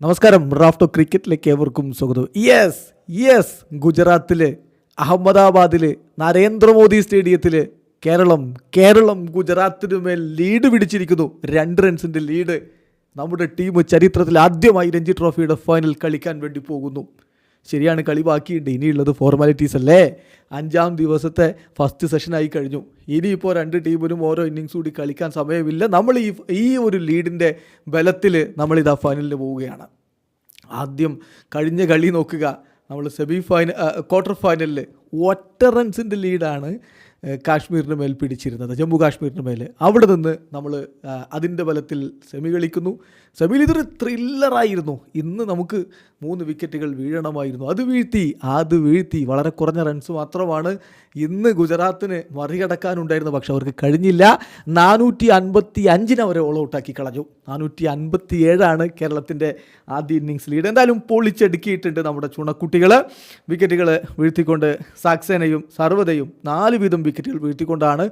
നമസ്കാരം. റാഫ്റ്റോ ക്രിക്കറ്റിലേക്ക് ഏവർക്കും സ്വാഗതം. യെസ് യെസ് ഗുജറാത്തിൽ അഹമ്മദാബാദിൽ നരേന്ദ്രമോദി സ്റ്റേഡിയത്തിൽ കേരളം കേരളം ഗുജറാത്തിനു മേൽ ലീഡ് പിടിച്ചിരിക്കുന്നു. രണ്ട് റൺസിന്റെ ലീഡ് നമ്മുടെ ടീം ചരിത്രത്തിൽ ആദ്യമായി രഞ്ജി ട്രോഫിയുടെ ഫൈനൽ കളിക്കാൻ വേണ്ടി പോകുന്നു. ശരിയാണ് കളി ബാക്കിയുണ്ട്. ഇനിയുള്ളത് ഫോർമാലിറ്റീസ് അല്ലേ? അഞ്ചാം ദിവസത്തെ ഫസ്റ്റ് സെഷനായി കഴിഞ്ഞു. ഇനിയിപ്പോൾ രണ്ട് ടീമിനും ഓരോ ഇന്നിങ്സ് കൂടി കളിക്കാൻ സമയമില്ല. നമ്മൾ ഈ ഈ ഒരു ലീഡിന്റെ ബലത്തിൽ നമ്മളിതാ ഫൈനലിൽ പോവുകയാണ്. ആദ്യം കഴിഞ്ഞ കളി നോക്കുക. നമ്മൾ സെമി ഫൈനൽ ക്വാർട്ടർ ഫൈനലിൽ ഒറ്റ റൺസിന്റെ ലീഡാണ് കാശ്മീരിന് മേൽ പിടിച്ചിരുന്നത് ജമ്മു കാശ്മീരിന് മേൽ. അവിടെ നിന്ന് നമ്മൾ അതിന്റെ ബലത്തിൽ സെമി കളിക്കുന്നു. സെമിയിൽ ഇതൊരു ത്രില്ലറായിരുന്നു ഇന്ന് നമുക്ക് മൂന്ന് വിക്കറ്റുകൾ വീഴണമായിരുന്നു. അത് വീഴ്ത്തി അത് വീഴ്ത്തി. വളരെ കുറഞ്ഞ റൺസ് മാത്രമാണ് ഇന്ന് ഗുജറാത്തിന് മറികടക്കാനുണ്ടായിരുന്നു പക്ഷെ അവർക്ക് കഴിഞ്ഞില്ല. നാനൂറ്റി അൻപത്തി അഞ്ചിന് അവരെ ഓൾ ഔട്ടാക്കി കളഞ്ഞു. നാനൂറ്റി അൻപത്തി ഏഴാണ് കേരളത്തിന്റെ ആദ്യ ഇന്നിങ്സ് ലീഡ് എന്തായാലും പൊളിച്ചെടുക്കിയിട്ടുണ്ട് നമ്മുടെ ചുണക്കുട്ടികൾ വിക്കറ്റുകൾ വീഴ്ത്തിക്കൊണ്ട് സാക്സേനയും സർവതയും നാല് വീതം വിക്കറ്റുകൾ വീഴ്ത്തിക്കൊണ്ടാണ്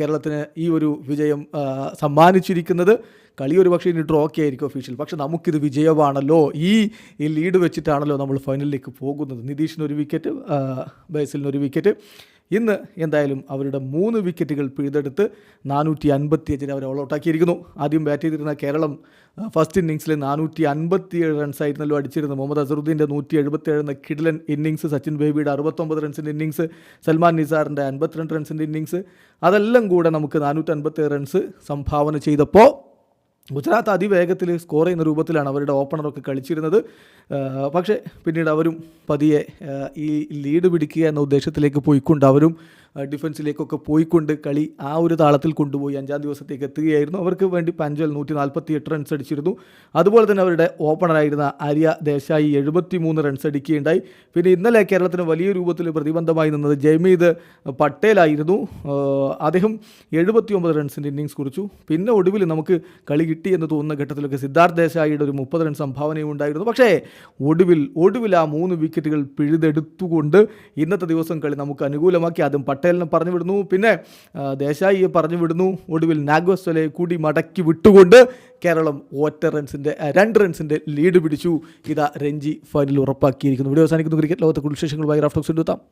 കേരളത്തിന് ഈ ഒരു വിജയം സമ്മാനിച്ചിരിക്കുന്നത്. കളി ഒരു പക്ഷേ ഇനി ഡ്രോ ഒക്കെ ആയിരിക്കും ഒഫീഷ്യൽ പക്ഷെ നമുക്കിത് വിജയമാണല്ലോ. ഈ ലീഡ് വെച്ചിട്ടാണല്ലോ നമ്മൾ ഫൈനലിലേക്ക് പോകുന്നത്. നിതീഷിന് ഒരു വിക്കറ്റ് ആ, ഒരു വിക്കറ്റ് ഇന്ന് എന്തായാലും അവരുടെ മൂന്ന് വിക്കറ്റുകൾ പിഴുതെടുത്ത് നാനൂറ്റി അൻപത്തി അഞ്ചിന് അവർ ഓൾ ഔട്ടാക്കിയിരിക്കുന്നു ആദ്യം ബാറ്റ് ചെയ്തിരുന്ന കേരളം ഫസ്റ്റ് ഇന്നിങ്സിൽ നാനൂറ്റി അൻപത്തി ഏഴ് റൺസ് ആയിരുന്നല്ലോ അടിച്ചിരുന്നത്. മുഹമ്മദ് അസറുദ്ദീന്റെ നൂറ്റി എഴുപത്തി ഏഴ് എന്ന കിഡിലൻ ഇന്നിങ്സ് സച്ചിൻ ബേബിയുടെ അറുപത്തൊമ്പത് റൺസിന്റെ ഇന്നിങ്സ് സൽമാൻ നിസാറിന്റെ അൻപത്തിരണ്ട് റൺസിന്റെ ഇന്നിങ്സ് അതെല്ലാം കൂടെ നമുക്ക് നാനൂറ്റി അൻപത്തി ഏഴ് റൺസ് സംഭാവന ചെയ്തപ്പോൾ ഗുജറാത്ത് അതിവേഗത്തിൽ സ്കോർ ചെയ്യുന്ന രൂപത്തിലാണ് അവരുടെ ഓപ്പണറൊക്കെ കളിച്ചിരുന്നത്. പക്ഷേ പിന്നീട് അവരും പതിയെ ഈ ലീഡ് പിടിക്കുക എന്ന ഉദ്ദേശത്തിലേക്ക് പോയിക്കൊണ്ട് അവരും ഡിഫൻസിലേക്കൊക്കെ പോയിക്കൊണ്ട് കളി ആ ഒരു താളത്തിൽ കൊണ്ടുപോയി അഞ്ചാം ദിവസത്തേക്ക് എത്തുകയായിരുന്നു. അവർക്ക് വേണ്ടി പഞ്ചൽ നൂറ്റി നാൽപ്പത്തി എട്ട് റൺസ് അടിച്ചിരുന്നു. അതുപോലെ തന്നെ അവരുടെ ഓപ്പണറായിരുന്ന ആര്യ ദേശായി എഴുപത്തി മൂന്ന് റൺസ് അടിക്കുകയുണ്ടായി. പിന്നെ ഇന്നലെ കേരളത്തിന് വലിയ രൂപത്തിൽ പ്രതിബന്ധമായി നിന്നത് ജയ്മീദ് പട്ടേലായിരുന്നു. അദ്ദേഹം എഴുപത്തി ഒമ്പത് റൺസിന്റെ ഇന്നിങ്സ് കുറിച്ചു. പിന്നെ ഒടുവിൽ നമുക്ക് കളി കിട്ടി എന്ന് തോന്നുന്ന ഘട്ടത്തിലൊക്കെ സിദ്ധാർത്ഥ് ദേശായിയുടെ ഒരു മുപ്പത് റൺ സംഭാവനയും ഉണ്ടായിരുന്നു. പക്ഷേ ഒടുവിൽ ഒടുവിൽ ആ മൂന്ന് വിക്കറ്റുകൾ പിഴുതെടുത്തുകൊണ്ട് ഇന്നത്തെ ദിവസം കളി നമുക്ക് അനുകൂലമാക്കി. ആദ്യം പട്ടേലിനെ പറഞ്ഞു വിടുന്നു. പിന്നെ ദേശായിയെ പറഞ്ഞു വിടുന്നു. ഒടുവിൽ നാഗോസ്വലയെ കൂടി മടക്കി വിട്ടുകൊണ്ട് കേരളം ഒറ്റ റൺസിന്റെ രണ്ട് റൺസിന്റെ ലീഡ് പിടിച്ചു. ഇതാ രഞ്ജി ഫൈനൽ ഉറപ്പാക്കിയിരിക്കുന്നു. വീഡിയോ അവസാനിക്കുന്നു. ക്രിക്കറ്റ് ലോകത്തെ കുടുംബ വിശേഷങ്ങളുമായി എടുത്താം